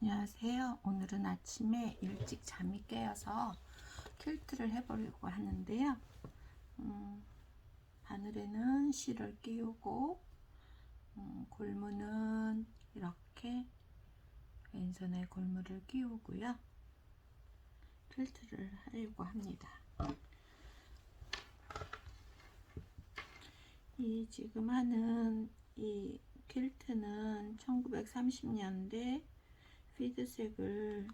안녕하세요. 오늘은 아침에 일찍 잠이 깨어서 퀼트를 해보려고 하는데요. 음, 바늘에는 실을 끼우고 음, 골무는 이렇게 왼손에 골무를 끼우고요. 퀼트를 하려고 합니다. 이 지금 하는 이 퀼트는 1930년대 피드색을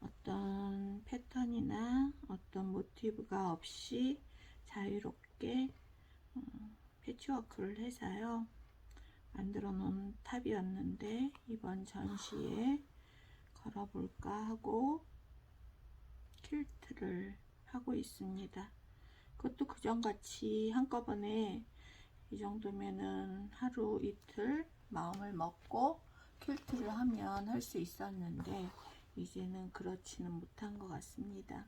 어떤 패턴이나 어떤 모티브가 없이 자유롭게 어, 패치워크를 해서요 만들어 놓은 탑이었는데 이번 전시에 걸어볼까 하고 퀼트를 하고 있습니다. 그것도 그전같이 한꺼번에 이 정도면은 하루 이틀 마음을 먹고 퀼트를 하면 할 수 있었는데 이제는 그렇지는 못한 것 같습니다.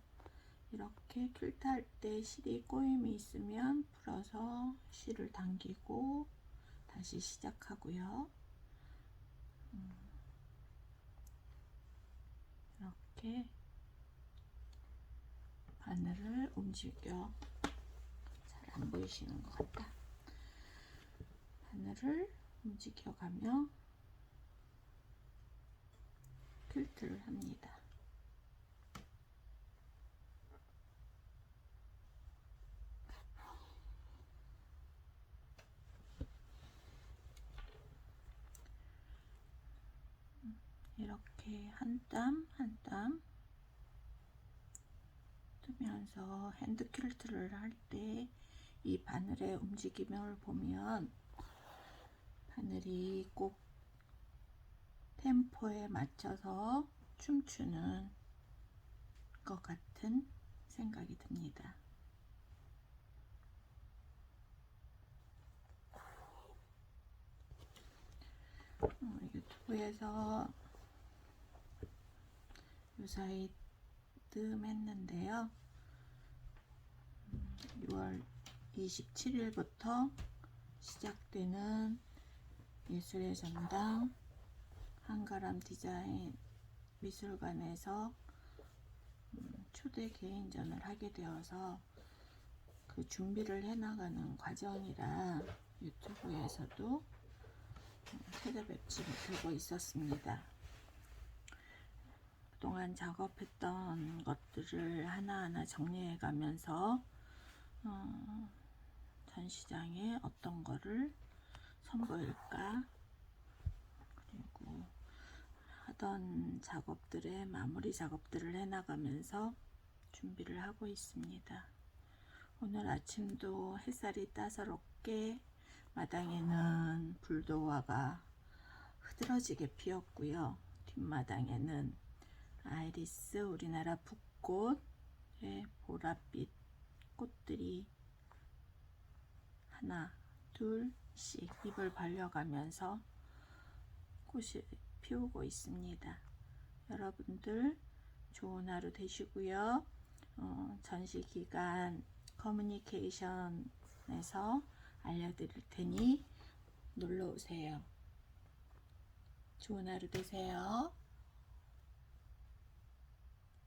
이렇게 퀼트 할 때 실이 꼬임이 있으면 풀어서 실을 당기고 다시 시작하고요. 음, 이렇게 바늘을 움직여 잘 안 보이시는 것 같다. 바늘을 움직여가며 퀼트를 합니다. 이렇게 한 땀 한 땀 뜨면서 핸드 퀼트를 할 때 이 바늘의 움직임을 보면 바늘이 꼭 템포에 맞춰서 춤추는 것 같은 생각이 듭니다. 어, 유튜브에서 유사히 뜸했는데요. 6월 27일부터 시작되는 예술의 전당 한가람 디자인 미술관에서 음, 초대 개인전을 하게 되어서 그 준비를 해나가는 과정이라 유튜브에서도 음, 찾아뵙지 못하고 있었습니다. 그동안 작업했던 것들을 하나하나 정리해 가면서 어, 전시장에 어떤 거를 선보일까 그리고 하던 작업들의 마무리 작업들을 해나가면서 준비를 하고 있습니다. 오늘 아침도 햇살이 따사롭게 마당에는 불도화가 흐드러지게 피었고요. 뒷마당에는 아이리스 우리나라 붓꽃의 보랏빛 꽃들이 하나 둘씩 잎을 벌려가면서 꽃이 피우고 있습니다. 여러분들 좋은 하루 되시고요. 어, 전시 기간 커뮤니케이션에서 알려드릴 테니 놀러 오세요. 좋은 하루 되세요.